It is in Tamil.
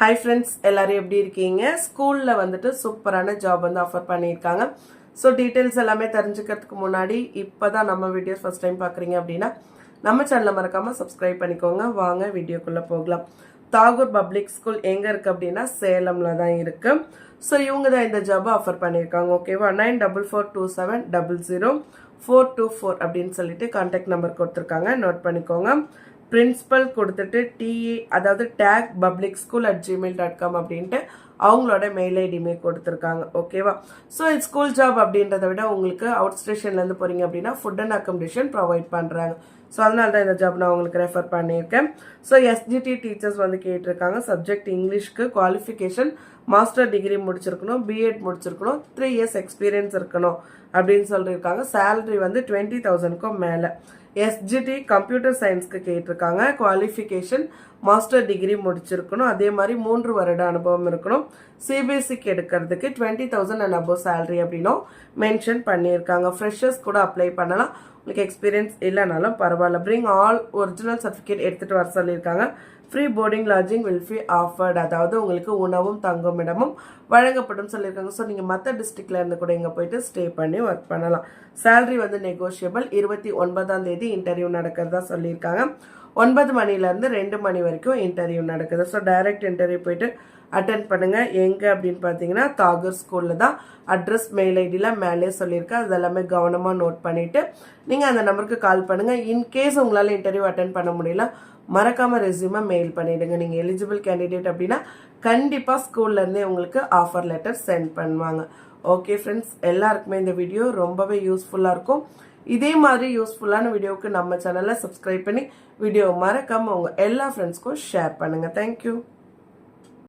ஹாய் ஃப்ரெண்ட்ஸ் எல்லாரும் எப்படி இருக்கீங்க? ஸ்கூலில் வந்துட்டு சூப்பரான ஜாப் வந்து ஆஃபர் பண்ணியிருக்காங்க. ஸோ டீட்டெயில்ஸ் எல்லாமே தெரிஞ்சுக்கிறதுக்கு முன்னாடி இப்போ தான் நம்ம வீடியோஸ் ஃபஸ்ட் டைம் பார்க்குறீங்க அப்படின்னா நம்ம சேனலை மறக்காமல் சப்ஸ்கிரைப் பண்ணிக்கோங்க. வாங்க வீடியோக்குள்ளே போகலாம். தாகூர் பப்ளிக் ஸ்கூல் எங்கே இருக்குது அப்படின்னா சேலமில் தான் இருக்குது ஸோ இவங்க தான் இந்த ஜாப் ஆஃபர் பண்ணியிருக்காங்க ஓகேவா nine double four two seven double zero four two four அப்படின்னு சொல்லிட்டு கான்டாக்ட் நம்பர் கொடுத்துருக்காங்க. நோட் பண்ணிக்கோங்க. பிரின்ஸ்பல் கொடுத்துட்டு டிஇ அதாவது tag public school at Gmail dot com அப்படின்ட்டு அவங்களோட மெயில் ஐடியுமே கொடுத்துருக்காங்க ஓகேவா ஸோ இது ஸ்கூல் ஜாப் அப்படின்றத விட உங்களுக்கு அவுட் ஸ்டேஷன்லேருந்து போகிறீங்க அப்படின்னா ஃபுட் அண்ட் அக்கமடேஷன் ப்ரொவைட் பண்ணுறாங்க ஸோ அதனால தான் இந்த ஜாப் நான் உங்களுக்கு ரெஃபர் பண்ணியிருக்கேன். ஸோ எஸ்ஜிடி டீச்சர்ஸ் வந்து கேட்டிருக்காங்க சப்ஜெக்ட் இங்கிலீஷ்க்கு குவாலிஃபிகேஷன் மாஸ்டர் டிகிரி முடிச்சிருக்கணும் பிஎட் முடிச்சிருக்கணும் த்ரீ இயர்ஸ் எக்ஸ்பீரியன்ஸ் இருக்கணும் அப்படின்னு சொல்லியிருக்காங்க. சேலரி வந்து டுவெண்ட்டி தௌசண்ட்க்கும் மேலே. எஸ்ஜிடி கம்ப்யூட்டர் சயின்ஸ்க்கு கேட்டிருக்காங்க குவாலிஃபிகேஷன் மாஸ்டர் டிகிரி முடிச்சிருக்கணும். அதே மாதிரி மூன்று வருட அனுபவம் இருக்கணும். சிபிஎஸ்சிக்கு எடுக்கிறதுக்கு twenty thousand and above salary அப்படின்னும் மென்ஷன் பண்ணியிருக்காங்க. ஃப்ரெஷர்ஸ் கூட அப்ளை பண்ணலாம். உங்களுக்கு எக்ஸ்பீரியன்ஸ் இல்லைனாலும் பரவாயில்ல. பிரிங் ஆல் ஒரிஜினல் சர்டிஃபிகேட் எடுத்துகிட்டு வர சொல்லியிருக்காங்க. Free boarding lodging will be offered அதாவது உங்களுக்கு உணவும் தங்கும் இடமும் வழங்கப்படும் சொல்லியிருக்காங்க. ஸோ நீங்கள் மற்ற டிஸ்ட்ரிக்டில் இருந்து கூட இங்கே போயிட்டு ஸ்டே பண்ணி ஒர்க் பண்ணலாம். சேலரி வந்து நெகோஷியபிள் இருபத்தி ஒன்பதாம் தேதி இன்டர்வியூ நடக்கிறதா சொல்லியிருக்காங்க. ஒன்பது மணிலேருந்து ரெண்டு மணி வரைக்கும் இன்டர்வியூ நடக்குது. ஸோ டைரக்ட் இன்டர்வியூ போயிட்டு அட்டன் பண்ணுங்கள் எங்கே அப்படின்னு பார்த்தீங்கன்னா தாகூர் ஸ்கூலில் தான் அட்ரஸ் மெயில் ஐடியில் மேலே சொல்லியிருக்கேன் அது எல்லாமே கவனமாக நோட் பண்ணிவிட்டு நீங்கள் அந்த நம்பருக்கு கால் பண்ணுங்கள் இன்கேஸ் உங்களால் இன்டர்வியூ அட்டன் பண்ண முடியல மறக்காமல் ரெஸ்யூமை மெயில் பண்ணிவிடுங்க நீங்கள் எலிஜிபிள் கேண்டிடேட் அப்படின்னா கண்டிப்பாக ஸ்கூல்லேருந்தே உங்களுக்கு ஆஃபர் லெட்டர் சென்ட் பண்ணுவாங்க. ஓகே ஃப்ரெண்ட்ஸ் எல்லாருக்குமே இந்த வீடியோ ரொம்பவே யூஸ்ஃபுல்லாக இருக்கும். இதே மாதிரி யூஸ்ஃபுல்லான வீடியோவுக்கு நம்ம சேனலை சப்ஸ்கிரைப் பண்ணி வீடியோ மறக்காமல் உங்கள் எல்லா ஃப்ரெண்ட்ஸ்க்கும் ஷேர் பண்ணுங்கள் தேங்க்யூ